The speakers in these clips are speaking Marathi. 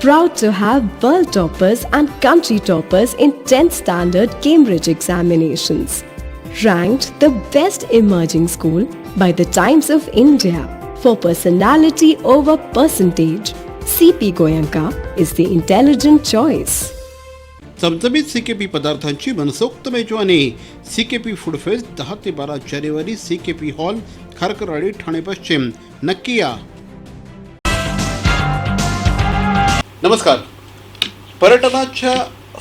Proud to have world toppers and country toppers in 10th standard Cambridge examinations. Ranked the best emerging school by the Times of India for personality over percentage. CP Goyanka is the intelligent choice. चमचमीत सीकेपी पदार्थांची मनसोक्त मेजवानी सीकेपी फूड फेस्ट दहा ते बारा जानेवारी सीकेपी हॉल खारकरवाडी ठाणे पश्चिम नक्की या नमस्कार. पर्यटनाच्या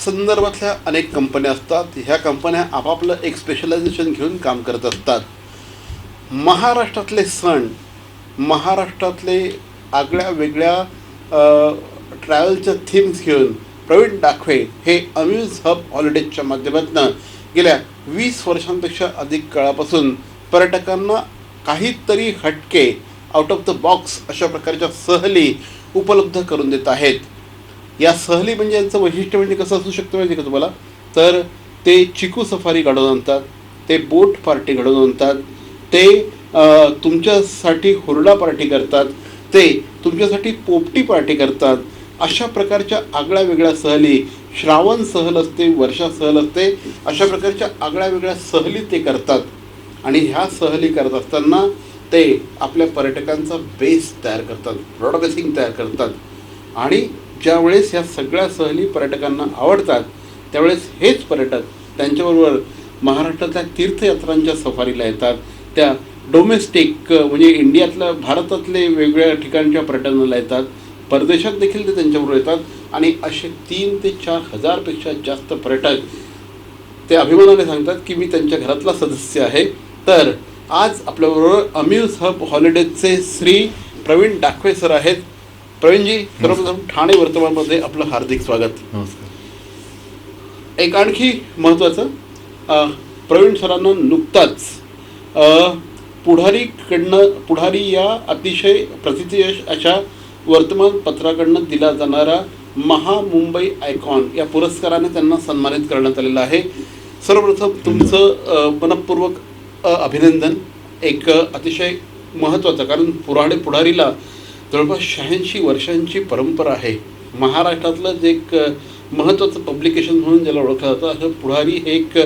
संदर्भातल्या अनेक कंपन्या असतात. ह्या कंपन्या आपापलं एक स्पेशलायझेशन घेऊन काम करत असतात. महाराष्ट्रातले सण महाराष्ट्रातले आगळ्या वेगळ्या ट्रॅव्हलच्या थीम्स घेऊन प्रवीण दाखवे हे अम्युज हब हॉलिडेजच्या माध्यमातून गेल्या वीस वर्षांपेक्षा अधिक काळापासून पर्यटकांना काहीतरी हटके आउट ऑफ द बॉक्स अशा प्रकारच्या सहली उपलब्ध करून देत आहेत. या सहली म्हणजे यांचं वैशिष्ट्य म्हणजे कसं असू शकतं माहिती का तुम्हाला? तर ते चिकू सफारी घडवून आणतात ते बोट पार्टी घडवून आणतात ते तुमच्यासाठी हुरडा पार्टी करतात ते तुमच्यासाठी पोपटी पार्टी करतात. अशा प्रकारच्या आगळ्या वेगळ्या सहली श्रावण सहल असते वर्षा सहल असते अशा प्रकारच्या आगळ्या वेगळ्या सहली ते करतात. आणि ह्या सहली करत असताना ते आपल्या पर्यटकांचा बेस तयार करतात ब्रॉड तयार करतात. आणि ज्यावेळेस ह्या सगळ्या सहली पर्यटकांना आवडतात त्यावेळेस हेच पर्यटक त्यांच्याबरोबर महाराष्ट्रातल्या तीर्थयात्रांच्या सफारीला येतात. त्या डोमेस्टिक म्हणजे इंडियातल्या भारतातले वेगवेगळ्या ठिकाणच्या पर्यटनाला येतात. परदेशात देखील ते त्यांच्याबरोबर येतात. आणि असे तीन ते चार हजारपेक्षा जास्त पर्यटक ते अभिमानाने सांगतात की मी त्यांच्या घरातला सदस्य आहे. तर आज आपल्याबरोबर अम्यूज हब हॉलिडेजचे श्री प्रवीण डाकवे सर आहेत. प्रवीणजी सर्वप्रथम ठाणे वर्तमानमध्ये आपलं हार्दिक स्वागत. नमस्कार. एक आणखी महत्त्वाचं प्रवीण सरांना नुकताच पुढारीकडनं पुढारी या अतिशय प्रथितयश अशा वर्तमानपत्राकडनं दिला जाणारा महामुंबई आयकॉन या पुरस्काराने त्यांना सन्मानित करण्यात आलेलं आहे. सर्वप्रथम तुमचं मनपूर्वक अभिनंदन एक अतिशय महत्त्वाचं. कारण पुराडे पुढारीला जवळपास शहाऐंशी वर्षांची परंपरा आहे. महाराष्ट्रातलं जे एक महत्त्वाचं पब्लिकेशन म्हणून ज्याला ओळखलं जातं असं पुढारी हे एक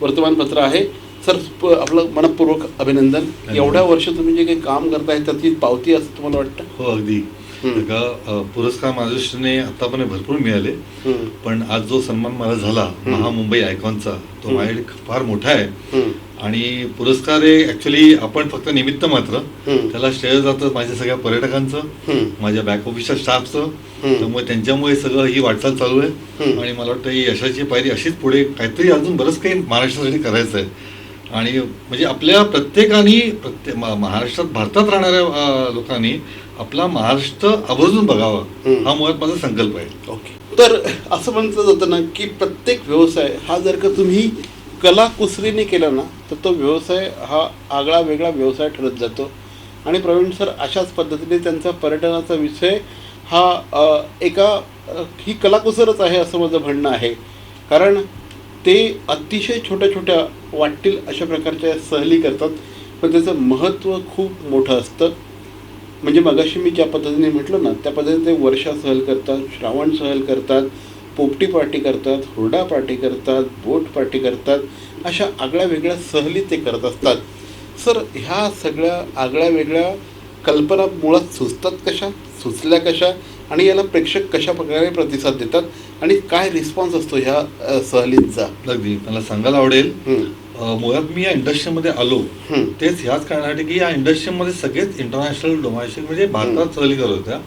वर्तमानपत्र आहे. सर आपलं मनपूर्वक अभिनंदन. एवढ्या वर्ष तुम्ही जे काही काम करताय त्याची पावती असं तुम्हाला वाटतं? हो अगदी. का पुरस्कार माझ्या दृष्टीने आतापर्यंत भरपूर मिळाले पण आज जो सन्मान मला झाला. महामुंबई आयकॉनचा तो. माझ्याकडे फार मोठा आहे आणि पुरस्कार हे ऍक्च्युली आपण फक्त निमित्त मात्र. त्याला श्रेय जातं माझ्या सगळ्या पर्यटकांचं माझ्या बॅक ऑफिसच्या स्टाफचं. त्यामुळे त्यांच्यामुळे सगळं ही वाटचाल चालू आहे. आणि मला वाटतं ही यशाची पायरी अशीच पुढे काहीतरी अजून बरंच काही महाराष्ट्रासाठी करायचं आहे आणि म्हणजे आपल्या प्रत्येकाने प्रत्येक महाराष्ट्रात भारतात राहणाऱ्या लोकांनी आपला महाराष्ट्र आवर्जून बघावा. हा मुळात माझा संकल्प आहे. ओके. तर असं म्हटलं जातं ना की प्रत्येक व्यवसाय हा जर का तुम्ही कला कुसरीने केला ना तर तो व्यवसाय हा आगळा वेगळा व्यवसाय ठरत जातो. आणि प्रवीण सर अशाच पद्धतीने त्यांचा पर्यटनाचा विषय हा एका ही कलाकुसरच आहे असं माझं म्हणणं आहे. कारण ते अतिशय छोट्या छोट्या वाटतील अशा प्रकारच्या सहली करतात पण त्याचं महत्त्व खूप मोठं असतं. म्हणजे मगाशी मी ज्या पद्धतीने म्हटलं ना त्या पद्धतीने ते वर्षा सहल करतात श्रावण सहल करतात पोपटी पार्टी करतात हुरडा पार्टी करतात बोट पार्टी करतात अशा आगळ्या वेगळ्या सहली ते करत असतात. सर ह्या सगळ्या आगळ्या वेगळ्या कल्पना मुळात सुचतात कशा? सुचल्या कशा? आणि याला प्रेक्षक कशा प्रकारे प्रतिसाद देतात? आणि काय रिस्पॉन्स असतो ह्या सहलींचा? अगदी. मला सांगायला आवडेल मुळात मी या इंडस्ट्रीमध्ये आलो. तेच ह्याच कारणासाठी की या इंडस्ट्रीमध्ये सगळेच इंटरनॅशनल डोमेस्टिक म्हणजे भारतात सहली करत होत्या.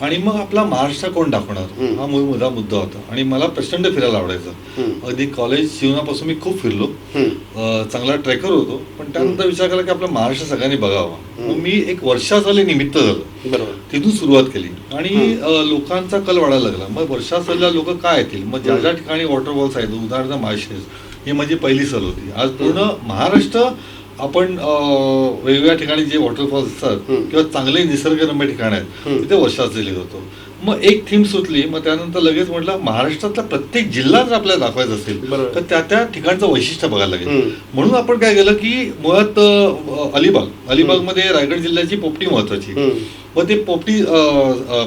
आणि मग आपला महाराष्ट्र कोण दाखवणार. हा मूळ मुद्दा मुद्दा होता. आणि मला प्रचंड फिरायला आवडायचं. अगदी कॉलेज जीवनापासून मी खूप फिरलो. चांगला ट्रेकर होतो. पण त्यानंतर विचार केला की आपला महाराष्ट्र सगळ्यांनी बघावा. मग मी एक वर्षासाली निमित्त झालं. तिथून सुरुवात केली. आणि लोकांचा कल वाढायला लागला. मग वर्षासरला लोक काय येतील? मग ज्या ज्या ठिकाणी वॉटरफॉल्स आहेत उदाहरणार्थ माळशेज ही माझी पहिली सल होती आज पूर्ण महाराष्ट्र आपण वेगवेगळ्या ठिकाणी जे वॉटरफॉल्स असतात. किंवा चांगले निसर्गरम्य ठिकाण आहेत. तिथे वर्षाचे लिहित होतो मग एक थीम सुचली मग त्यानंतर लगेच म्हटलं महाराष्ट्रातला प्रत्येक जिल्हा जर आपल्याला दाखवायचा असेल. तर त्या त्या ठिकाणचं वैशिष्ट्य बघायला लागेल. म्हणून आपण काय केलं की मुळात अलिबाग अलिबागमध्ये रायगड जिल्ह्याची पोपटी महत्वाची. मग ते पोपटी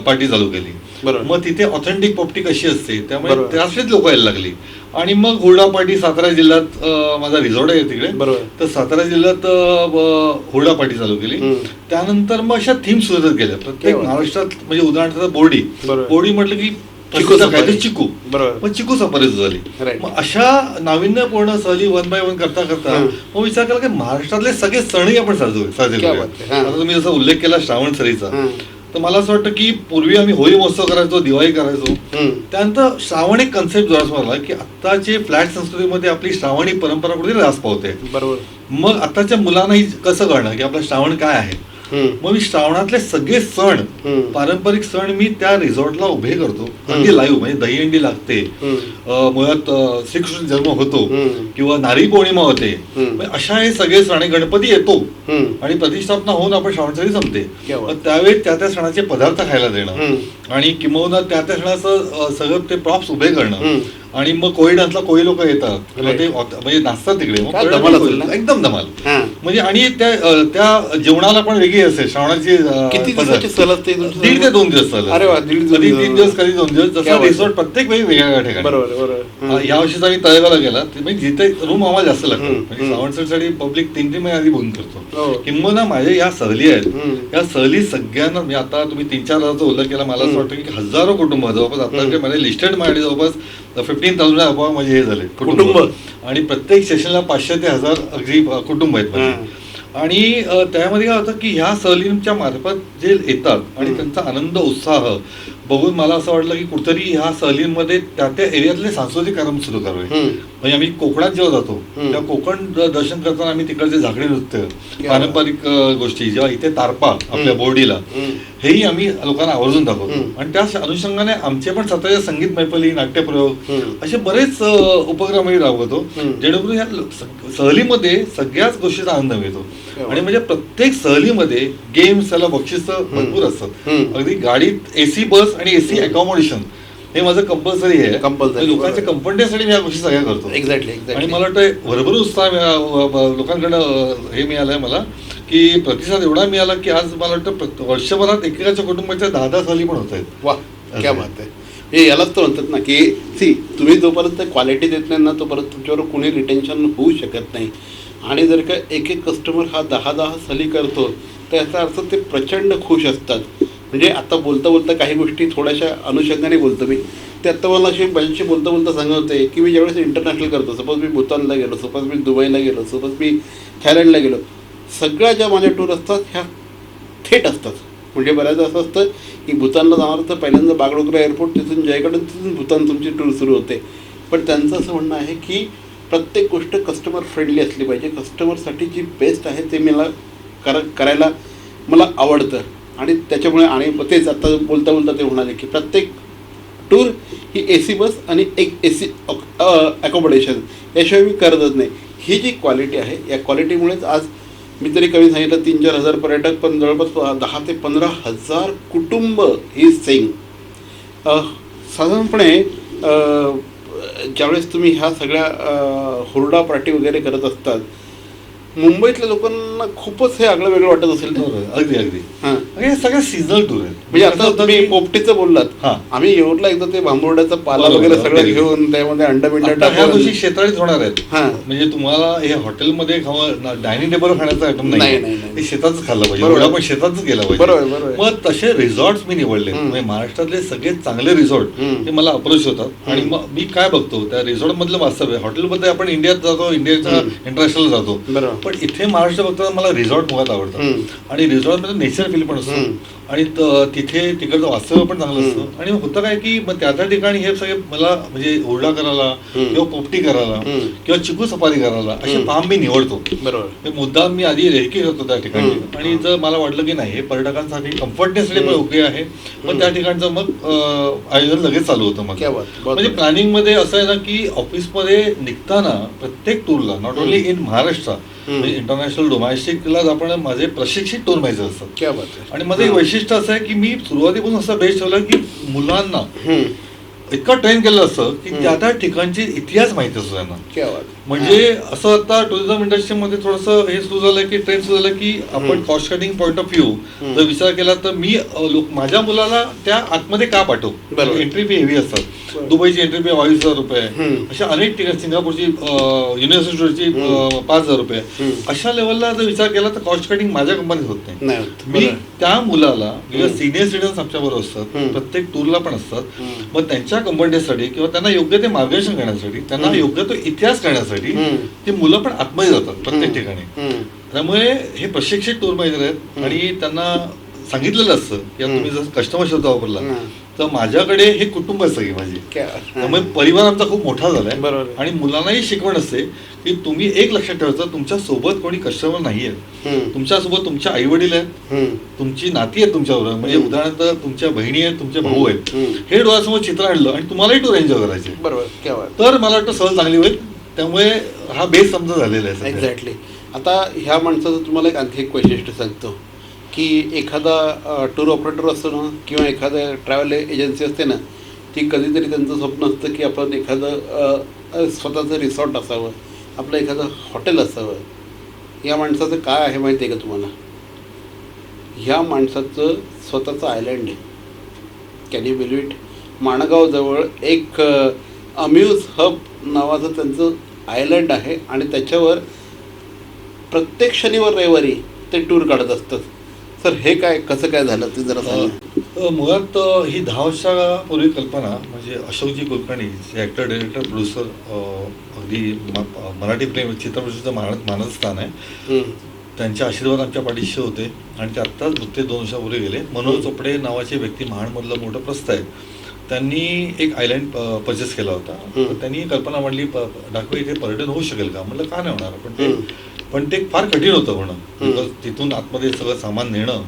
पार्टी चालू केली. मग तिथे ऑथेंटिक पोपटी कशी असते त्यामुळे. त्यातलेच लोक यायला लागली आणि मग हुरडा पार्टी सातारा जिल्ह्यात माझा रिसॉर्ट आहे तिकडे बरोबर. तर सातारा जिल्ह्यात अ, ब- हुरडा पार्टी चालू केली. त्यानंतर मग अशा थीम सुरू गेल्या प्रत्येक? महाराष्ट्रात म्हणजे उदाहरणार्थ बोर्डी. बोर्डी म्हटलं की चिकू चिकू बरोबर. मग चिकू सफारी झाली. मग अशा नाविन्यपूर्ण सहली वन बाय वन करता करता. मग विचार केला की महाराष्ट्रातले सगळे सणही आपण साजरे साजरे तुम्ही जसा उल्लेख केला श्रावण सरीचा. तर मला असं वाटतं की पूर्वी आम्ही होळी महोत्सव करायचो दिवाळी करायचो. त्यानंतर श्रावण एक कन्सेप्ट जोरात मला की आत्ताचे फ्लॅट संस्कृतीमध्ये आपली श्रावणी परंपरा कुठेतरी रास पावते बरोबर मग आताच्या मुलांनाही कसं कळणार की आपलं श्रावण काय आहे. मग मी श्रावणातले सगळे सण. पारंपरिक सण मी त्या रिसॉर्टला उभे करतो. अगदी लाईव्ह म्हणजे दहीहंडी लागते मुळात श्रीकृष्ण जन्म होतो. किंवा नारी पौर्णिमा होते अशा हे सगळे सण आणि गणपती येतो. आणि प्रतिष्ठापना होऊन आपण संपते बात. मग त्यावेळी त्या त्या सणाचे पदार्थ खायला देणं. आणि किंबहुना त्या त्या सणाचं सगळं ते प्रॉप्स उभे करणं. आणि मग कोळी डान्सला कोळी लोक येतात. ते म्हणजे नाचतात तिकडे मग धमाल? एकदम धमाल हा. म्हणजे आणि त्या त्या जेवणाला पण वेगळी श्रावणाची असते तुमची? दीड ते दोन दिवस दोन कधी. तीन दिवस कधी दोन दिवस जसं. रिसॉर्ट प्रत्येक वेळी वेगळ्या ठिकाणी या वर्षीचा मी तळेगावला गेला म्हणजे जिथे रूम आम्हाला जास्त लागतो म्हणजे. श्रावणसाठी पब्लिक तीन तीन महिने आधी हो. करतो किंबहुना माझ्या या सहली आहेत. या सहली सगळ्यांना मी आता तुम्ही तीन चार हजारचा उल्लेख केला मला असं. वाटतं की हजारो कुटुंब जवळपास आता माझे लिस्टेड माझे जवळपास फिफ्टीन थाउजंड अपोवा माझे हे झाले कुटुंब. आणि प्रत्येक स्टेशनला पाचशे ते हजार अगदी कुटुंब आहेत माझे. आणि त्यामध्ये काय होतं की ह्या सहलींच्या मार्फत जे येतात आणि. त्यांचा आनंद उत्साह बघून मला असं वाटलं की कुठेतरी ह्या सहलींमध्ये त्या त्या एरियातले सांस्कृतिक कार्यक्रम सुरू करावे. म्हणजे आम्ही कोकणात जेव्हा जातो. तेव्हा कोकण दर्शन करताना आम्ही तिकडचे झाकडी नृत्य पारंपरिक गोष्टी जेव्हा इथे तारपा आपल्या. बोर्डीला. हेही आम्ही लोकांना आवर्जून दाखवतो. आणि त्या अनुषंगाने आमचे पण स्वतःच्या संगीत मैफली नाट्यप्रयोग. असे बरेच अ, उपक्रम आम्ही राबवतो. जेणेकरून या लो- स- सहलीमध्ये सगळ्याच गोष्टीचा आनंद मिळतो. आणि म्हणजे प्रत्येक सहलीमध्ये गेम्स त्याला बक्षीस भरपूर असतात. अगदी गाडीत एसी बस आणि एसी अकॉमोडेशन हे माझं कंपल्सरी आहे. म्हणजे लोकांच्या. कम्फर्टेसाठी मी या गोष्टी सगळ्या करतो. एक्झॅक्टली आणि मला वाटतं भरपूर उत्साह अ, हे मिळालंय मला की प्रतिसाद एवढा मिळाला की आज मला वाटतं वर्षभरात एकेकाच्या कुटुंबाच्या दहा दहा सहली पण होत आहेत. वा क्या बात आहे. हे यालाच तर म्हणतात ना की सी तुम्ही जोपर्यंत क्वालिटी देत नाही ना तोपर्यंत तुमच्यावर कुणी रिटेन्शन होऊ शकत नाही. आणि जर का एक एक कस्टमर हा दहा दहा सली करतो तर याचा अर्थ ते प्रचंड खुश असतात. म्हणजे आता बोलता बोलता काही गोष्टी थोड्याशा अनुषंगाने बोलतो मी. ते आत्ता मला अशी माझ्याशी बोलता बोलता सांगत होते की मी ज्यावेळेस इंटरनॅशनल करतो सपोज मी भूतानला गेलो सपोज मी दुबईला गेलो सपोज मी थायलंडला गेलो सगळ्या ज्या माझ्या टूर असतात ह्या थेट असतात. म्हणजे बऱ्याचदा असं असतं की भूतानला जाणार तर पहिल्यांदा बागडोगरा एअरपोर्ट तिथून जयकडून तिथून भूतान तुमची टूर सुरू होते. पण त्यांचं असं म्हणणं आहे की प्रत्येक गोष्ट कस्टमर फ्रेंडली असली पाहिजे. कस्टमरसाठी जी बेस्ट आहे ते मला कर करायला मला आवडतं. आणि त्याच्यामुळे आणि तेच आता बोलता बोलता ते म्हणाले की प्रत्येक टूर ही ए सी बस आणि एक ए सी अकोमोडेशन याशिवाय मी करतच नाही. ही जी क्वालिटी आहे या क्वालिटीमुळेच आज मी तरी कमी सांगितलं तीन चार हजार पर्यटक पण जवळपास दहा ते पंधरा हजार कुटुंब ही सेंग साधारणपणे ज्यावेळेस तुम्ही ह्या सगळ्या हुरडा पार्टी वगैरे करत असतात मुंबईतल्या लोकांना खूपच हे आगळं वेगळं वाटत असेल अगदी अगदी हां. आणि हे सगळ्या सीझनल टूर आहेत म्हणजे आता तुम्ही पोपटीचं बोललात हां. आम्ही येऊरला एकदा ते भांबोर्ड्याचा पाला वगैरे सगळं. घेऊन त्यामध्ये अंड बिंड आता ह्या टाकून होणार आहेत हां. म्हणजे तुम्हाला हे हॉटेलमध्ये खावं डायनिंग टेबल खाण्याचा आयटम नाही, नाही नाही, नाही. ते शेतातच खाल्लं पाहिजे बरोबर. एवढा पण शेतातच गेला बरोबर, पाहिजे बरोबर. मग तसे रिसॉर्ट मी निवडले हम्म. म्हणजे महाराष्ट्रातले सगळेत चांगले रिसॉर्ट हम्म. ते मला अप्रोच होतात आणि. मग मी काय बघतो त्या रिसॉर्ट मधलं वास्तव आहे हॉटेलमध्ये आपण इंडियात जातो इंडियाच्या हम्म. इंटरनॅशनल जातो बरोबर. पण इथे महाराष्ट्र बघताना मला रिसॉर्ट मुळात आवडतात हम्म. आणि रिसॉर्टमध्ये नेचर फील पण असतो. आणि त- तिथे तिकडचं वास्तव्य पण चांगलं. असतं आणि होतं काय की मग त्या त्या ठिकाणी हे सगळे मला म्हणजे ओरडा करायला. किंवा पोपटी करायला. किंवा चिकू सफारी करायला असे. फार्म मी निवडतो बरोबर मुद्दाम मी आधी रेकी करतो त्या ठिकाणी. आणि जर मला वाटलं की नाही हे पर्यटकांसाठी कम्फर्टनेससाठी पण. ओके आहे मग त्या ठिकाणचं मग आयोजन लगेच चालू होतं मग म्हणजे. प्लॅनिंगमध्ये असं आहे ना की ऑफिसमध्ये निघताना प्रत्येक टूरला नॉट ओनली इन महाराष्ट्र. म्हणजे इंटरनॅशनल डोमेस्टिकला आपण माझे प्रशिक्षित टूर माहिती असतात आणि माझं एक वैशिष्ट्य असं आहे की मी सुरुवातीपासून असं बेस ठेवलं की मुलांना. इतकं ट्रेन केलं असतं की. त्या त्या ठिकाणचे इतिहास माहिती असतो त्यांना क्या बात आहे. म्हणजे असं आता टुरिझम इंडस्ट्रीमध्ये थोडंसं हे सुरू झालं की ट्रेंड सुरू झालं की आपण. Cost cutting point of view. जर विचार केला तर मी माझ्या मुलाला त्या आतमध्ये का पाठवू. एंट्री फी हेवी असतात. दुबईची एंट्री फी बावीस हजार रुपये. अशा अनेक ठिकाणी सिंगापूरची युनिव्हर्सिटीची. पाच हजार रुपये. अशा लेवलला जर विचार केला तर कॉस्ट कटिंग माझ्या कंपनीत होत नाही. मी. त्या मुलाला किंवा. सिनियर सिटीजन्स आमच्या बरोबर असतात. प्रत्येक टूरला पण असतात. मग त्यांच्या कंपनीसाठी किंवा त्यांना योग्य ते मार्गदर्शन करण्यासाठी त्यांना. योग्य तो इतिहास करण्यासाठी हम्म. ती मुलं पण आतमध्ये जातात प्रत्येक. ठिकाणी. त्यामुळे हे प्रशिक्षित टूर माहिती आहेत. आणि त्यांना सांगितलेलं असतं की तुम्ही जर कस्टमर शब्द वापरला. तर माझ्याकडे हे कुटुंब आहे सगळी माझी त्यामुळे परिवार आमचा खूप मोठा झालाय बरोबर. आणि मुलांनाही शिकवण असते की तुम्ही एक लक्षात ठेवायचं तुमच्यासोबत कोणी कस्टमर नाही आहेत. तुमच्यासोबत तुमच्या आई वडील आहेत. तुमची नाती आहेत तुमच्याबरोबर म्हणजे. उदाहरणार्थ तुमच्या बहिणी आहेत तुमचे भाऊ आहेत. हे डोळ्यासमोर चित्र आणलं आणि तुम्हालाही टूर एन्जॉय करायचे बरोबर तर मला वाटतं सहल चांगली होईल त्यामुळे हा बेस समजा झालेला आहे एक्झॅक्टली आता ह्या माणसाचं तुम्हाला एक आणखी एक वैशिष्ट्य सांगतो की एखादा टूर ऑपरेटर असतो ना किंवा एखाद्या ट्रॅव्हल एजन्सी असते ना ती कधीतरी त्यांचं स्वप्न असतं की आपण एखादं स्वतःचं रिसॉर्ट असावं आपलं एखादं हॉटेल असावं. या माणसाचं काय आहे माहिती आहे का तुम्हाला? ह्या माणसाचं स्वतःचं आयलँड आहे. कॅन यू बिलीव इट माणगावजवळ एक अम्यूज हब नावाचं त्यांचं आयलँड आहे आणि त्याच्यावर प्रत्येक शनिवार रविवारी ते टूर काढत असतात. सर हे काय कसं काय झालं? ते जरा सांगा. मुळात ही दहा वर्षापूर्वी कल्पना म्हणजे अशोकजी कुलकर्णी जे ॲक्टर डायरेक्टर प्रोड्युसर अगदी मराठी प्रेम चित्रपटाचं मान मानद स्थान आहे. त्यांचे आशीर्वाद आमच्या पाठीशी होते. आणि ते आत्ताच नुकते दोन वर्षापूर्वी गेले. मनोहर चोपडे नावाचे व्यक्ती महाडमधलं मोठं प्रस्थ आहे त्यांनी एक आयलँड परचेस केला होता. त्यांनी कल्पना मांडली डाकवे इथे पर्यटन होऊ शकेल का? म्हटलं का नाही होणार? पण ते. पण ते फार कठीण होतं म्हणून. तिथून आतमध्ये सगळं सामान नेणं.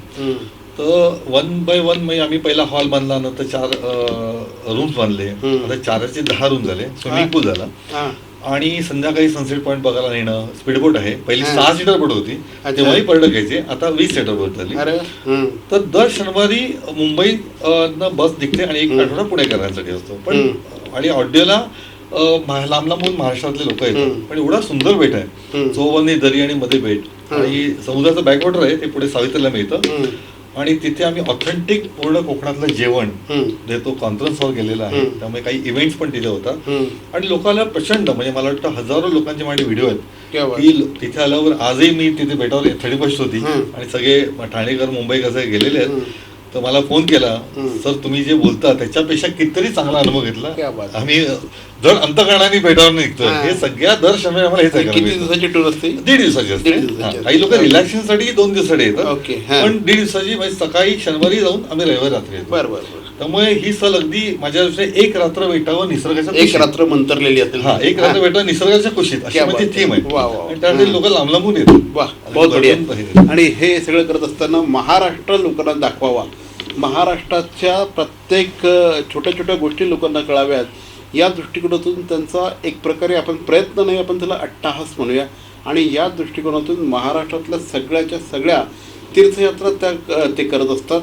तर वन बाय वन म्हणजे आम्ही पहिला हॉल बांधला नंतर चार रूम्स बांधले. आता चारचे दहा रूम झाले. स्विमिंग पूल झाला. आणि संध्याकाळी सनसेट पॉईंट बघायला नेणं स्पीडबोट आहे पहिली. सहा सीटर बोट होती. तेव्हाही पर्यटक यायचे आता वीस सीटर बोट झाली. तर दर शनिवारी मुंबई न बस निघते आणि एक. आठवडा पुणे करण्यासाठी असतो पण. आणि ऑडिओला लांब लांबून महाराष्ट्रातले लोक येतात. पण एवढा सुंदर बेट आहे. चोवन्नी दरी आणि मध्ये बेट. आणि समुद्राचं बॅकवॉटर आहे ते पुढे सावित्रीला मिळतं. आणि तिथे आम्ही ऑथेंटिक पूर्ण कोकणातलं जेवण. देतो कॉन्फरन्स हॉल गेलेला आहे. त्यामुळे काही इव्हेंट्स पण तिथे होतात. आणि लोकांना प्रचंड म्हणजे मला वाटतं हजारो लोकांचे माझे व्हिडिओ आहेत. की तिथे आल्यावर आजही मी तिथे बेटावर फर्स्ट होती. आणि सगळे ठाणेकर मुंबईकर सगळे गेलेले आहेत. तर मला फोन केला. सर तुम्ही जे बोलता त्याच्यापेक्षा कितीतरी चांगला अनुभव घेतला. आम्ही जर अंतकरणाने बेटावर निघतोय हा. हे सगळ्या दर शनिवारी आम्हाला हेच ऐकायला किती मिळतं. दिवसाची टूर असते दीड दिवसाची असते हा. काही लोक ओके. रिलॅक्सेशनसाठी दोन दिवसासाठी येतात हा. पण दीड दिवसाची म्हणजे सकाळी शनिवारी जाऊन आम्ही रविवारी रात्री येतो त्यामुळे ही सल अगदी माझ्या दृष्टीने एक रात्र बेटावर निसर्गाच्या एक. रात्र मंतरलेली असेल हा एक रात्र बेटावर निसर्गाच्या कुशीत अशी माझी थीम आहे. आहे त्यासाठी हा. लोक लांब लांबून येतात. आणि हे सगळं करत असताना महाराष्ट्र लोकांना दाखवावा महाराष्ट्राच्या प्रत्येक छोट्या छोट्या गोष्टी लोकांना कळाव्यात या दृष्टिकोनातून त्यांचा एक प्रकारे आपण प्रयत्न नाही आपण त्याला अट्टाहास म्हणूया. आणि या दृष्टिकोनातून महाराष्ट्रातल्या सगळ्याच्या सगळ्या तीर्थयात्रा त्या ते करत असतात.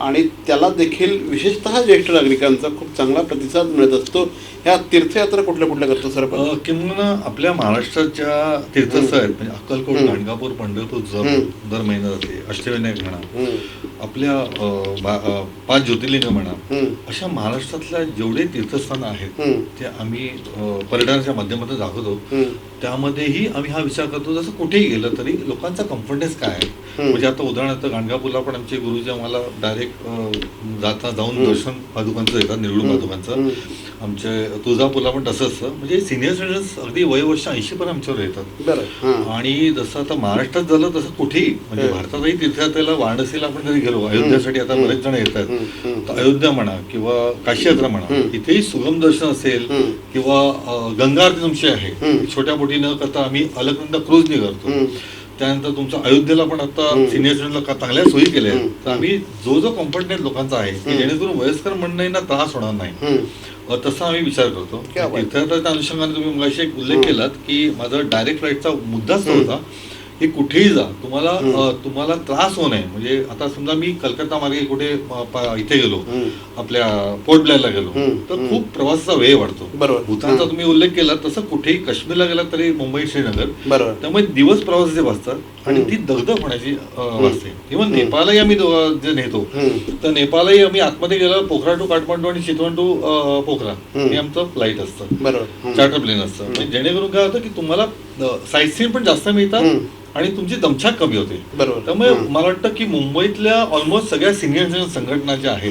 आणि त्याला देखील विशेषतः ज्येष्ठ नागरिकांचा खूप चांगला प्रतिसाद मिळत असतो. ह्या तीर्थयात्रा कुठल्या कुठल्या करतो सर किंवा आपल्या महाराष्ट्राच्या तीर्थस्थळ आहेत म्हणजे अक्कलकोट. गाणगापूर पंढरपूर हम्म. दर महिन्यात जाते अष्टविनायक म्हणा आपल्या पाच ज्योतिर्लिंग म्हणा अशा महाराष्ट्रातल्या जेवढे तीर्थस्थानं आहेत ते आम्ही पर्यटनाच्या माध्यमातून दाखवतो त्यामध्येही आम्ही हा विचार करतो जसं कुठेही गेलं तरी लोकांचा कॉन्फिडन्स काय आहे. म्हणजे आता उदाहरणार्थ गाणगापूरला पण आमचे गुरुजी आम्हाला डायरेक्ट जाता जाऊन. दर्शन पादुकांचं देतात निवडून. पादुकांचं. आमचे तुळजापूरला पण तसं असतं म्हणजे सिनियर सिटीजन्स अगदी वय वर्ष ऐंशी पण आमच्यावर येतात बरं आणि जसं आता महाराष्ट्रात झालं तसं कुठेही म्हणजे. भारतातही तीर्थयात्रेला वाराणसीला आपण जरी गेलो अयोध्यासाठी आता. बरेच जण येतात अयोध्या म्हणा किंवा काशी यात्रा म्हणा. इथेही सुगम दर्शन असेल. किंवा अ, गंगा आरती तुमची आहे. छोट्या बोटी न करता आम्ही अलकनंदा क्रूजनी करतो. त्यानंतर तुमचं अयोध्येला पण आता. सिनियर सिटीजनला का चांगल्या सोयी केल्या आहेत. तर आम्ही जो जो कॉम्फर्टनेस लोकांचा आहे की. जेणेकरून वयस्कर मंडळींना त्रास होणार नाही तसा आम्ही विचार करतो. तीर्थयात्रेच्या अनुषंगाने तुम्ही मगाशी एक उल्लेख हम्म. केलात की माझा डायरेक्ट फ्लाईटचा मुद्दाच. होता की कुठेही जा तुम्हाला तुम्हाला त्रास होऊ नये म्हणजे आता समजा मी कलकत्ता मार्गे कुठे इथे गेलो. आपल्या पोर्ट ब्लेअरला गेलो. तर. खूप प्रवासाचा वेळ वाढतो बरोबर. भूतानचा. तुम्ही उल्लेख केला तसं कुठेही काश्मीरला गेला तरी मुंबई श्रीनगर बरोबर त्यामुळे दिवस प्रवासाचे वाचतात आणि. ती दगदग होण्याची वाचते इव्हन. नेपाळलाही आम्ही जे नेतो. तर नेपाळलाही आम्ही आतमध्ये गेलो पोखरा टू काठमांडू आणि चितवण टू पोखरा. हे आमचं फ्लाईट असतं बरोबर. चार्टर प्लेन असतं म्हणजे जेणेकरून काय होतं की तुम्हाला साईट सीन पण जास्त मिळतात. आणि तुमची दमछाक कमी होते बरोबर त्यामुळे. मला वाटतं की मुंबईतल्या ऑलमोस्ट सगळ्या सिनियर सिटीजन संघटना ज्या आहेत.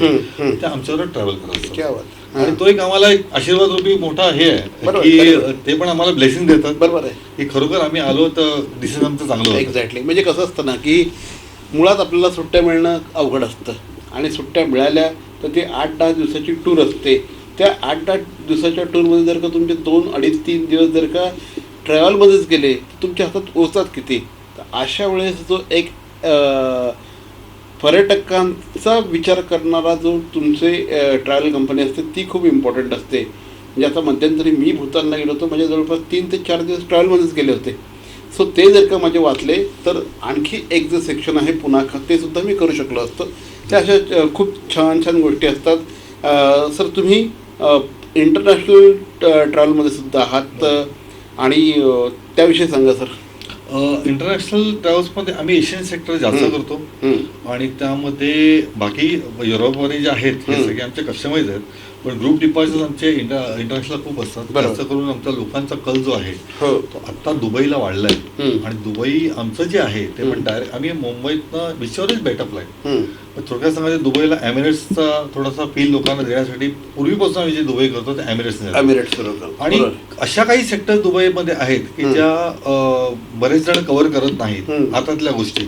त्या आमच्यावर ट्रॅव्हल करत क्या असतात बात आणि. तो एक आम्हाला एक आशीर्वाद रूपी मोठा हे आहे की. ते पण आम्हाला ब्लेसिंग देतात बरोबर आहे की खरोखर आम्ही आलो तर डिसिजन आमचं चांगलं एक्झॅक्टली म्हणजे कसं असतं ना की मुळात आपल्याला सुट्ट्या मिळणं अवघड असतं आणि सुट्ट्या मिळाल्या तर ती आठ दहा दिवसाची टूर असते त्या आठ दहा दिवसाच्या टूरमध्ये जर का तुमचे दोन अडीच तीन दिवस जर का ट्रॅव्हलमध्येच गेले तर तुमच्या हातात ओचात किती? तर अशा वेळेस जो एक पर्यटकांचा विचार करणारा जो तुमचे ट्रॅव्हल कंपनी असते ती खूप इम्पॉर्टंट असते. म्हणजे आता मध्यंतरी मी भूतानला गेलो होतो माझ्या जवळपास तीन ते चार दिवस ट्रॅव्हलमध्येच गेले होते. सो ते जर का माझे वाचले तर आणखी एक जे सेक्शन आहे पुन्हा ते सुद्धा मी करू शकलो असतो. त्या अशा खूप छान छान गोष्टी असतात. सर तुम्ही इंटरनॅशनल ट्रॅव्हलमध्ये सुद्धा आहात आणि त्याविषयी सांगा सर इंटरनॅशनल ट्रॅव्हल्समध्ये आम्ही एशियन सेक्टर जास्त. करतो. आणि त्यामध्ये बाकी युरोपमध्ये जे आहेत हे. सगळे आमचे कस्टमाइज आहेत पण ग्रुप डिपॉझिट आमचे इंटर इंटरनॅशनल खूप असतात. जास्त करून आमचा लोकांचा कल जो आहे हो तो आत्ता दुबईला वाढलाय. आणि दुबई आमचं जे आहे ते. पण डायरेक्ट आम्ही मुंबईतनं बीचवरच बेटअपला आहे थोडक्यात सांगायचं दुबईला एमिरेट्सचा थोडासा फील लोकांना देण्यासाठी पूर्वीपासून आम्ही जे दुबई करतो ते एमिरेट्स आणि. अशा काही सेक्टर दुबईमध्ये आहेत की. ज्या बरेच जण कव्हर करत नाहीत. हातातल्या गोष्टी.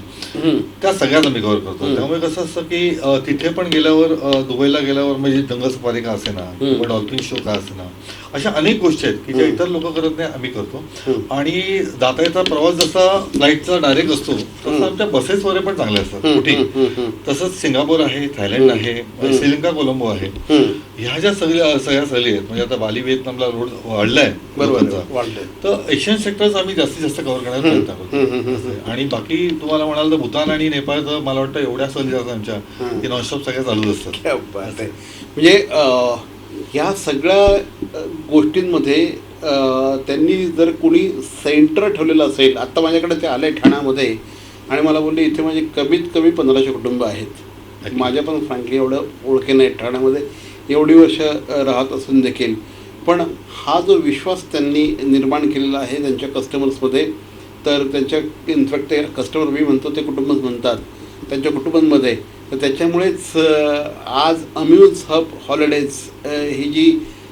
त्या सगळ्याच आम्ही कव्हर करतो. त्यामुळे कसं असतं की तिथे पण गेल्यावर दुबईला गेल्यावर म्हणजे जंगल सफारी का असेना. किंवा डॉल्फिन शो का असेना अशा अनेक गोष्टी आहेत की ज्या. इतर लोक करत नाही आम्ही करतो. आणि जाता येता प्रवास जसा फ्लाईटचा डायरेक्ट असतो तसा. आमच्या बसेस वगैरे पण चांगले असतात हम्म. तसंच सिंगापूर आहे थायलंड. आहे. श्रीलंका कोलंबो आहे. ह्या ज्या सगळ्या सगळ्या सहली आहेत म्हणजे आता बाली व्हिएतनामला रोड वाढलाय बरोबर. तर एशियन सेक्टर्स आम्ही जास्तीत जास्त कव्हर हम्म. प्रयत्न करतो. आणि बाकी तुम्हाला म्हणाल तर भूतान आणि नेपाळ तर मला वाटतं एवढ्या सहली जातात आमच्या. की नॉनस्टॉप सगळ्या चालूच असतात म्हणजे ह्या सगळ्या गोष्टींमध्ये त्यांनी जर कोणी सेंटर ठेवलेलं असेल आत्ता माझ्याकडे ते आले ठाण्यामध्ये आणि मला बोलले इथे माझे कमीत कमी पंधराशे कुटुंब आहेत. माझ्या पण फ्रँकली एवढं ओळखे नाही ठाण्यामध्ये एवढी वर्ष राहत असून देखील पण हा जो विश्वास त्यांनी निर्माण केलेला आहे त्यांच्या कस्टमर्समध्ये तर त्यांच्या इनफॅक्ट ते कस्टमर मी म्हणतो ते कुटुंबच म्हणतात. त्यांच्या कुटुंबांमध्ये तर त्याच्यामुळेच आज अम्युज हब हॉलिडेज ही जी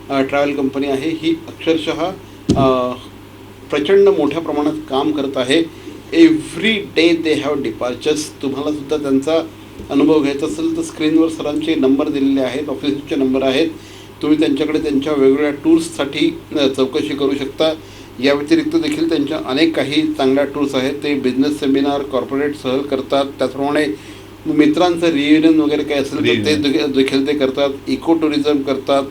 ट्रॅव्हल कंपनी आहे ही अक्षरशः प्रचंड मोठ्या प्रमाणात काम करत आहे. Every day they have departures तुम्हाला सुद्धा त्यांचा अनुभव घ्यायचा असेल तर स्क्रीनवर सरांचे नंबर दिलेले आहेत ऑफिसचे नंबर आहेत. तुम्ही त्यांच्याकडे त्यांच्या वेगवेगळ्या टूर्ससाठी चौकशी करू शकता. या व्यतिरिक्त देखील त्यांच्या अनेक काही चांगल्या टूर्स आहेत. ते बिझनेस सेमिनार कॉर्पोरेट सहल करतात. त्याचप्रमाणे मित्रांचं रियुनियन वगैरे काय असेल तर ते. देखील- ते करतात. इको टुरिझम करतात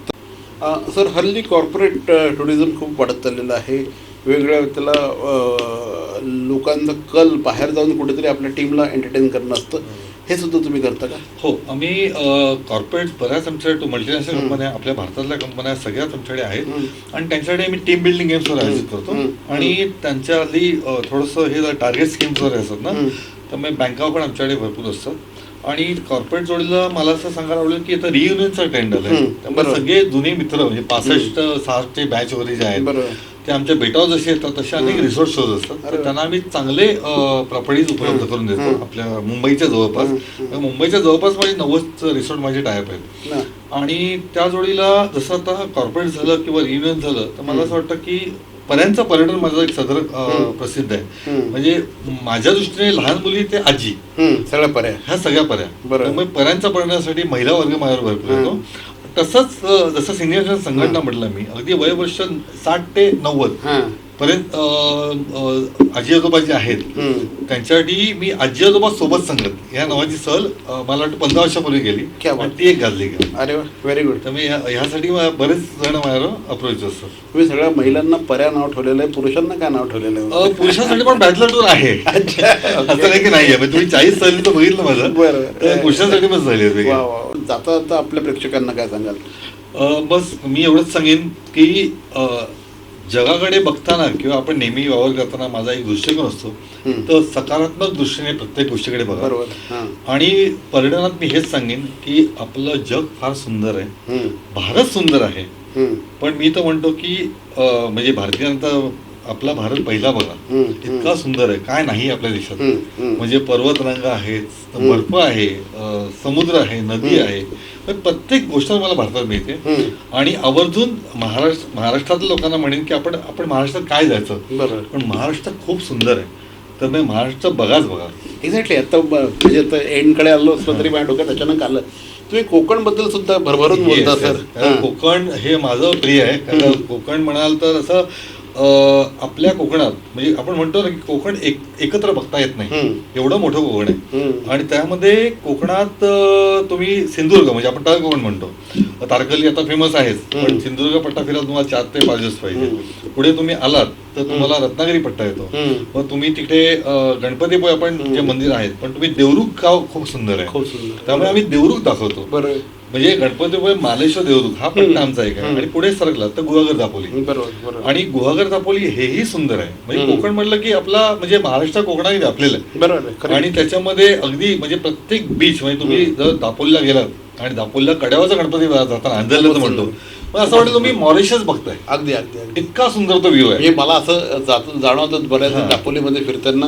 सर हल्ली कॉर्पोरेट टुरिझम खूप वाढत चाललेलं आहे. वेगवेगळ्या त्याला लोकांचा कल बाहेर जाऊन कुठेतरी आपल्या टीमला एंटरटेन करणं असतं. हे सुद्धा तुम्ही करता का हो आम्ही कॉर्पोरेट बऱ्याच आमच्याकडे मल्टीनॅशनल. कंपन्या आपल्या भारतातल्या कंपन्या सगळ्याच आमच्याकडे आहेत. आणि त्यांच्याकडे आम्ही टीम बिल्डिंग गेम्सवर आयोजित हम्म. करतो. आणि त्यांच्या अ, थोडंसं हे टार्गेट स्कीम्स वगैरे असतात ना. त्यामुळे बँका पण आमच्याकडे भरपूर असतात आणि कॉर्पोरेट जोडीला मला असं सांगायला आवडेल की आता रियुनियनचा ट्रेंड हम्म. त्यामुळे. सगळे जुने मित्र म्हणजे पासष्ट सहाशे बॅच वगैरे जे आहेत ते आमच्या बेटावर जसे येतात तसे अनेक शोध असतात तर. त्यांना आम्ही चांगले प्रॉपर्टीज उपलब्ध. करून देतो. आपल्या मुंबईच्या जवळपास मुंबईच्या जवळपास माझे नव्वद रिसोर्ट माझे टायप आहेत आणि त्या जोडीला जसं आता कॉर्पोरेट झालं किंवा रियुनियन झालं तर मला असं वाटतं की पर्यंतचं पर्यटन माझं एक सदर. प्रसिद्ध आहे. म्हणजे माझ्या दृष्टीने लहान मुली ते आजी हम्म, सगळं पर्याय ह्या सगळ्या पर्याय. त्यामुळे पर्यांचा पर्यटनासाठी महिला वर्ग माझ्यावर भरपूर येतो. तसंच जसं सिनियर संघटना. म्हटलं मी अगदी वयवर्ष साठ ते नव्वद अ, आजी आजोबा जे आहेत. त्यांच्यासाठी मी आजी आजोबा सोबत संगत. या नावाची सहल मला वाटतं पंधरा वर्षापूर्वी गेली. क्या बात. आणि ती एक घालली का अरे व्हेरी गुड त्यामुळे ह्या- ह्यासाठी बरेच जण माझ्यावर अप्रोच असतात तुम्ही सगळ्या महिलांना पर्या नाव ठेवलेलं आहे पुरुषांना काय नाव ठेवलेलं आहे? पुरुषांसाठी पण बॅचलर टूर आहे. असं नाही की नाही आहे तुम्ही चाळीस सहलीचं बघितलं माझं. बरं. तर पुरुषांसाठी पण झाली जाता जाता आपल्या प्रेक्षकांना काय सांगाल? बस मी एवढंच सांगेन की जगाकडे बघताना किंवा आपण नेहमी वावर करताना माझा एक दृष्टिकोन असतो. तर सकारात्मक दृष्टीने प्रत्येक गोष्टीकडे बघा. हां. आणि पर्यटनात मी हेच सांगेन की आपलं जग फार सुंदर आहे. भारत सुंदर आहे. पण मी तर म्हणतो की म्हणजे भारतीयांचा आपला भारत पहिला बघा. इतका सुंदर आहे. काय नाही आपल्या देशात. म्हणजे पर्वतरंग आहेत. बर्फ आहे समुद्र आहे नदी. आहे. पण प्रत्येक गोष्ट मला भारतात मिळते. आणि आवर्जून महाराष्ट्र महाराष्ट्रातल्या लोकांना म्हणेन की आपण आपण महाराष्ट्रात काय जायचं? पण महाराष्ट्र खूप सुंदर आहे. तर मी महाराष्ट्र बघाच बघा. एक्झॅक्टली आता म्हणजे आता एंडकडे आलो असलो तरी माझ्या डोक्यात अचानक आलं. तुम्ही कोकणबद्दल सुद्धा भरभरून बोलता सर कोकण हे माझं प्रिय आहे. कारण. कोकण म्हणाल तर असं आपल्या कोकणात म्हणजे आपण म्हणतो ना की कोकण एक एकत्र बघता येत नाही. एवढं मोठं कोकण आहे. आणि त्यामध्ये कोकणात तुम्ही सिंधुदुर्ग म्हणजे आपण तळ कोकण म्हणतो. तारकर्ली आता फेमस आहेच पण. सिंधुदुर्ग पट्टा फिरायला तुम्हाला चार ते पाच दिवस पाहिजे. पुढे तुम्ही आलात तर तुम्हाला रत्नागिरी पट्टा येतो. मग तुम्ही तिकडे गणपतीपुळे आपण जे. मंदिर आहेत पण तुम्ही देवरुख गाव खूप सुंदर आहे. त्यामुळे आम्ही देवरुख दाखवतो. म्हणजे गणपतीपुळे मालेश्वर देवरुख हा. पट्टा आमचा एक आहे. आणि पुढे सरकला तर गुहागर दापोली. बरोबर आणि गुहागर दापोली हेही सुंदर आहे. म्हणजे. कोकण म्हटलं की आपला म्हणजे महाराष्ट्र कोकणाने व्यापलेलं आहे. बरोबर आणि त्याच्यामध्ये अगदी म्हणजे प्रत्येक बीच म्हणजे तुम्ही जर दापोलीला गेलात आणि दापोलीला कड्यावरचा गणपती जाताना अंधरला म्हणतो. पण असं वाटतं तुम्ही मॉरिशस बघताय. अगदी अगदी इतका सुंदर तो व्ह्यू आहे. म्हणजे मला असं जाणवतं बऱ्याच. दापोलीमध्ये फिरताना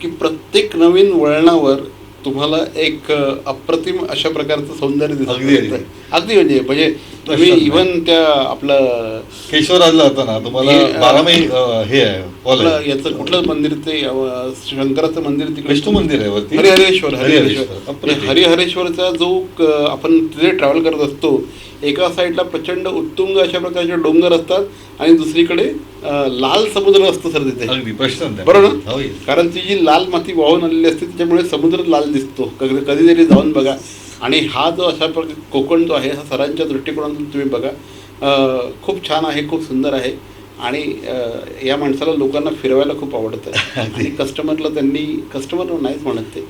की प्रत्येक नवीन वळणावर तुम्हाला एक अप्रतिम अशा प्रकारचं सौंदर्य दिसत अगदी. अगदी. अगदी म्हणजे म्हणजे तुम्ही इव्हन त्या आपलं केशवराजला जाताना तुम्हाला हे, अं, बारामही अं, हे आहे हॉल आपलं आहे याचं कुठलं मंदिर ते अ, शंकराचं मंदिर तिकडे विष्णू मंदिर आहे वरती हरिहरेश्वर हरिहरेश्वर. हरिहरेश्वर अप्रतिम. हरिहरेश्वरचा जो क- आपण तिथे ट्रॅव्हल करत असतो एका साईडला प्रचंड उत्तुंग अशा प्रकारचे डोंगर असतात आणि दुसरीकडे लाल समुद्र असतो सर तिथे. बरोबर ना? हो. कारण ती जी लाल माती वाहून आलेली असते त्याच्यामुळे समुद्र लाल दिसतो. कधी कधीतरी जाऊन बघा. आणि हा जो अशा प्रकार कोकण जो आहे हा सरांच्या दृष्टिकोनातून तुम्ही बघा. खूप छान आहे खूप सुंदर आहे. आणि या माणसाला लोकांना फिरवायला खूप आवडतं. आणि कस्टमरला त्यांनी कस्टमर नाहीच म्हणत ते.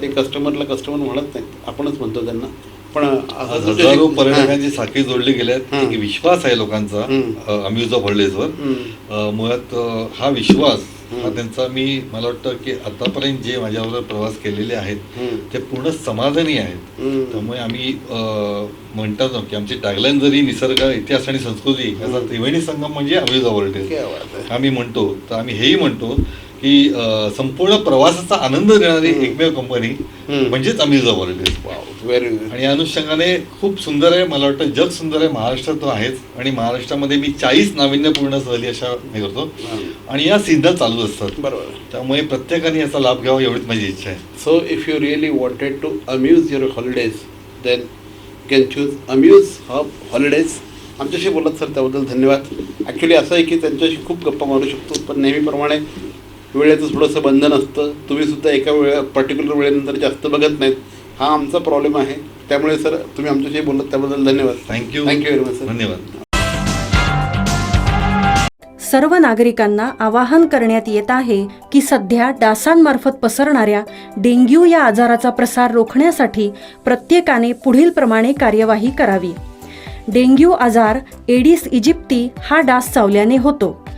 ते कस्टमरला कस्टमर म्हणत नाहीत. आपणच म्हणतो त्यांना. पण हजारो. पर्यटकांची साखळी जोडली गेल्या आहेत. एक विश्वास आहे लोकांचा. Amuse of हॉलिडेजवर. अ, मुळात हा विश्वास हा. त्यांचा मी मला वाटतं की आतापर्यंत जे माझ्याबरोबर प्रवास केलेले आहेत. ते पूर्ण समाधानी आहेत. त्यामुळे आम्ही म्हणतात की आमची टॅगलाईन जरी निसर्ग इतिहास आणि संस्कृती याचा. त्रिवेणी संगम म्हणजे अम्युज ऑफ. आम्ही म्हणतो तर आम्ही हेही म्हणतो अ, संपूर्ण प्रवासाचा आनंद देणारी हं. एकमेव कंपनी हं. म्हणजेच अम्युज हॉलिडेज वाव व्हेरी आणि या अनुषंगाने खूप सुंदर आहे मला वाटतं जग सुंदर आहे महाराष्ट्र तो आहेच. आणि महाराष्ट्रामध्ये मी चाळीस नाविन्यपूर्ण सहली अशा हे करतो. आणि या सीझन चालू असतात. बरोबर. त्यामुळे प्रत्येकाने याचा लाभ घ्यावा एवढीच माझी इच्छा आहे. If you really wanted to amuse your holidays, then you can choose Amuse Hub Holidays. आमच्याशी बोलत सर त्याबद्दल धन्यवाद. ॲक्च्युली असं आहे की त्यांच्याशी खूप गप्पा मारू शकतो पण नेहमीप्रमाणे वेळेचं थोडंसं बंधन असतं. तुम्ही सुद्धा एका वेळे पर्टिक्युलर वेळेनंतर जास्त बघत नाहीत. हा आमचा प्रॉब्लेम आहे. त्यामुळे सर तुम्ही आमच्याशी बोलत त्याबद्दल धन्यवाद. Thank you thank you very much sir धन्यवाद. सर्व नागरिकांना आवाहन करण्यात येत आहे की सध्या डासांमार्फत पसरणाऱ्या डेंग्यू या आजाराचा प्रसार रोखण्यासाठी प्रत्येकाने पुढीलप्रमाणे कार्यवाही करावी. डेंग्यू आजार एडिस इजिप्ती हा डास चावल्याने होतो.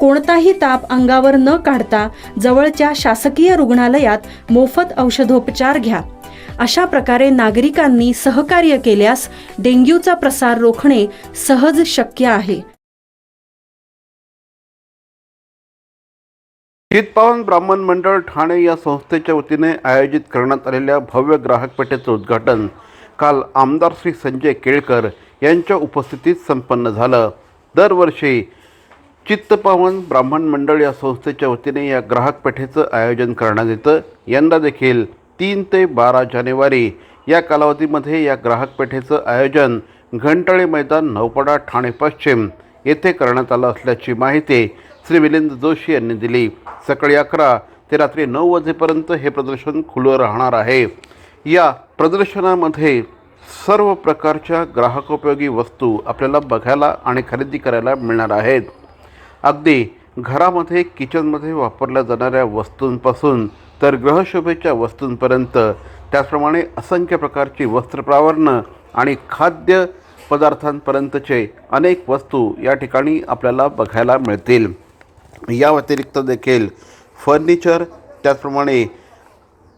कोणताही ताप अंगावर न काढता जवळच्या शासकीय रुग्णालयात मोफत औषधोपचार घ्या. अशा प्रकारे नागरिकांनी सहकार्य केल्यास डेंग्यूचा प्रसार रोखणे सहज शक्य आहे. चितपावन ब्राह्मण मंडळ ठाणे या संस्थेच्या वतीने आयोजित करण्यात आलेल्या भव्य ग्राहक पेठेचं उद्घाटन काल आमदार श्री संजय केळकर यांच्या उपस्थितीत संपन्न झालं. दरवर्षी चित्तपावन ब्राह्मण मंडळ या संस्थेच्या वतीने या ग्राहक पेठेचं आयोजन करण्यात येतं. यंदा देखील तीन ते बारा जानेवारी या कालावधीमध्ये या ग्राहक पेठेचं आयोजन घंटाळे मैदान नौपाडा ठाणे पश्चिम येथे करण्यात आलं असल्याची माहिती श्री मिलिंद जोशी यांनी दिली. सकाळी अकरा ते रात्री नऊ वाजेपर्यंत हे प्रदर्शन खुलं राहणार आहे. या प्रदर्शनामध्ये सर्व प्रकारच्या ग्राहकोपयोगी वस्तू आपल्याला बघायला आणि खरेदी करायला मिळणार आहेत. अगदी घरामध्ये किचनमध्ये वापरल्या जाणाऱ्या वस्तूंपासून तर ग्रहशोभेच्या वस्तूंपर्यंत त्याचप्रमाणे असंख्य प्रकारची वस्त्रप्रावरणं आणि खाद्य पदार्थांपर्यंतचे अनेक वस्तू या ठिकाणी आपल्याला बघायला मिळतील. या व्यतिरिक्त देखील फर्निचर त्याचप्रमाणे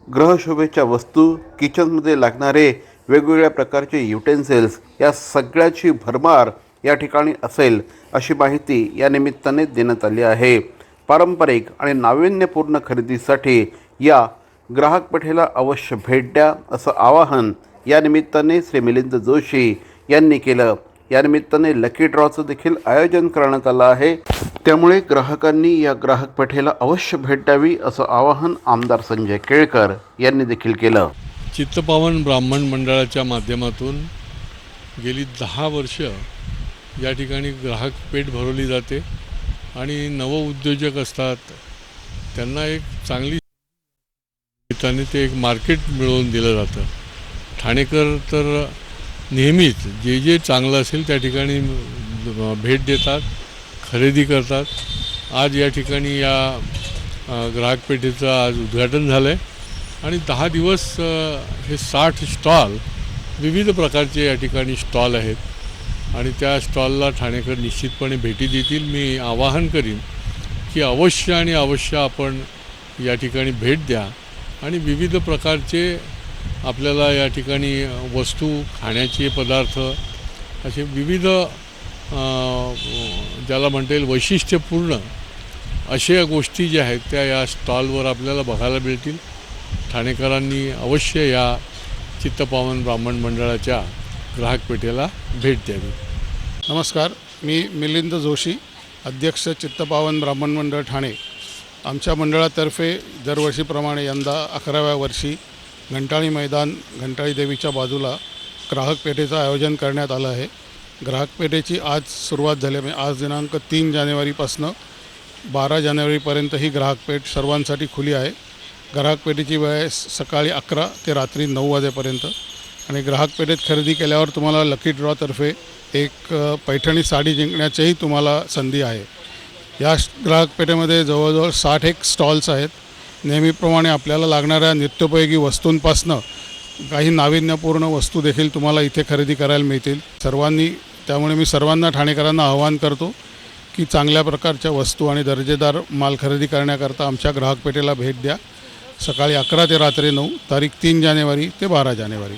ग्रहशोभेच्या वस्तू किचनमध्ये लागणारे वेगवेगळ्या प्रकारचे युटेन्सिल्स या सगळ्याची भरमार या ठिकाणी असेल अशी माहिती या निमित्ताने देण्यात आली आहे. पारंपरिक आणि नाविन्यपूर्ण खरेदीसाठी या ग्राहक पेठेला अवश्य भेट द्या असं आवाहन या निमित्ताने श्री मिलिंद जोशी यांनी केलं. या निमित्ताने लकी ड्रॉचं देखील आयोजन करण्यात आलं आहे. त्यामुळे ग्राहकांनी या ग्राहक पेठेला अवश्य भेट द्यावी असं आवाहन आमदार संजय केळकर यांनी देखील केलं. चित्तपावन ब्राह्मण मंडळाच्या माध्यमातून गेली दहा वर्ष या ठिकाणी ग्राहक पेठ भरवली जाते आणि नवउद्योजक असतात. त्यांना एक चांगली त्याने ते एक मार्केट मिळवून दिलं जातं. ठाणेकर तर नेहमीच जे जे चांगलं असेल त्या ठिकाणी भेट देतात खरेदी करतात. आज या ठिकाणी या ग्राहक पेठेचं आज उद्घाटन झालं आहे आणि दहा दिवस हे साठ स्टॉल विविध प्रकारचे या ठिकाणी स्टॉल आहेत. आणि त्या स्टॉलला ठाणेकर निश्चितपणे भेटी देतील. मी आवाहन करीन की अवश्य आणि अवश्य आपण या ठिकाणी भेट द्या. आणि विविध प्रकारचे आपल्याला या ठिकाणी वस्तू खाण्याचे पदार्थ असे विविध ज्याला म्हणता येईल वैशिष्ट्यपूर्ण अशा गोष्टी ज्या आहेत त्या या स्टॉलवर आपल्याला बघायला मिळतील. ठाणेकरांनी अवश्य या चित्तपावन ब्राह्मण मंडळाच्या ग्राहक पेठेला भेट द्यावी. नमस्कार मी मिलिंद जोशी अध्यक्ष चित्तपावन ब्राह्मण मंडळ ठाणे. आमच्या मंडळातर्फे दरवर्षीप्रमाणे यंदा अकराव्या वर्षी घंटाळी मैदान घंटाळी देवीच्या बाजूला ग्राहक पेठेचं आयोजन करण्यात आलं आहे. ग्राहक पेठेची आज सुरुवात झाली म्हणजे आज दिनांक तीन जानेवारीपासनं बारा जानेवारीपर्यंत ही ग्राहक पेठ सर्वांसाठी खुली आहे. ग्राहक पेठेची वेळ आहे सकाळी अकरा ते रात्री नऊ वाजेपर्यंत. आणि ग्राहक पेठेत खरेदी केल्यावर तुम्हाला लकी ड्रॉतर्फे एक पैठणी साडी जिंकण्याचीही तुम्हाला संधी आहे. या ग्राहक पेठेमध्ये जवळजवळ साठ एक स्टॉल्स आहेत. नेहमीप्रमाणे आपल्याला लागणाऱ्या नित्योपयोगी वस्तूंपासनं काही नाविन्यपूर्ण वस्तू देखील तुम्हाला इथे खरेदी करायला मिळतील. सर्वांनी त्यामुळे मी सर्वांना ठाणेकरांना आवाहन करतो की चांगल्या प्रकारच्या वस्तू आणि दर्जेदार माल खरेदी करण्याकरता आमच्या ग्राहक पेठेला भेट द्या. सकाळी अकरा ते रात्री नऊ तारीख तीन जानेवारी ते बारा जानेवारी.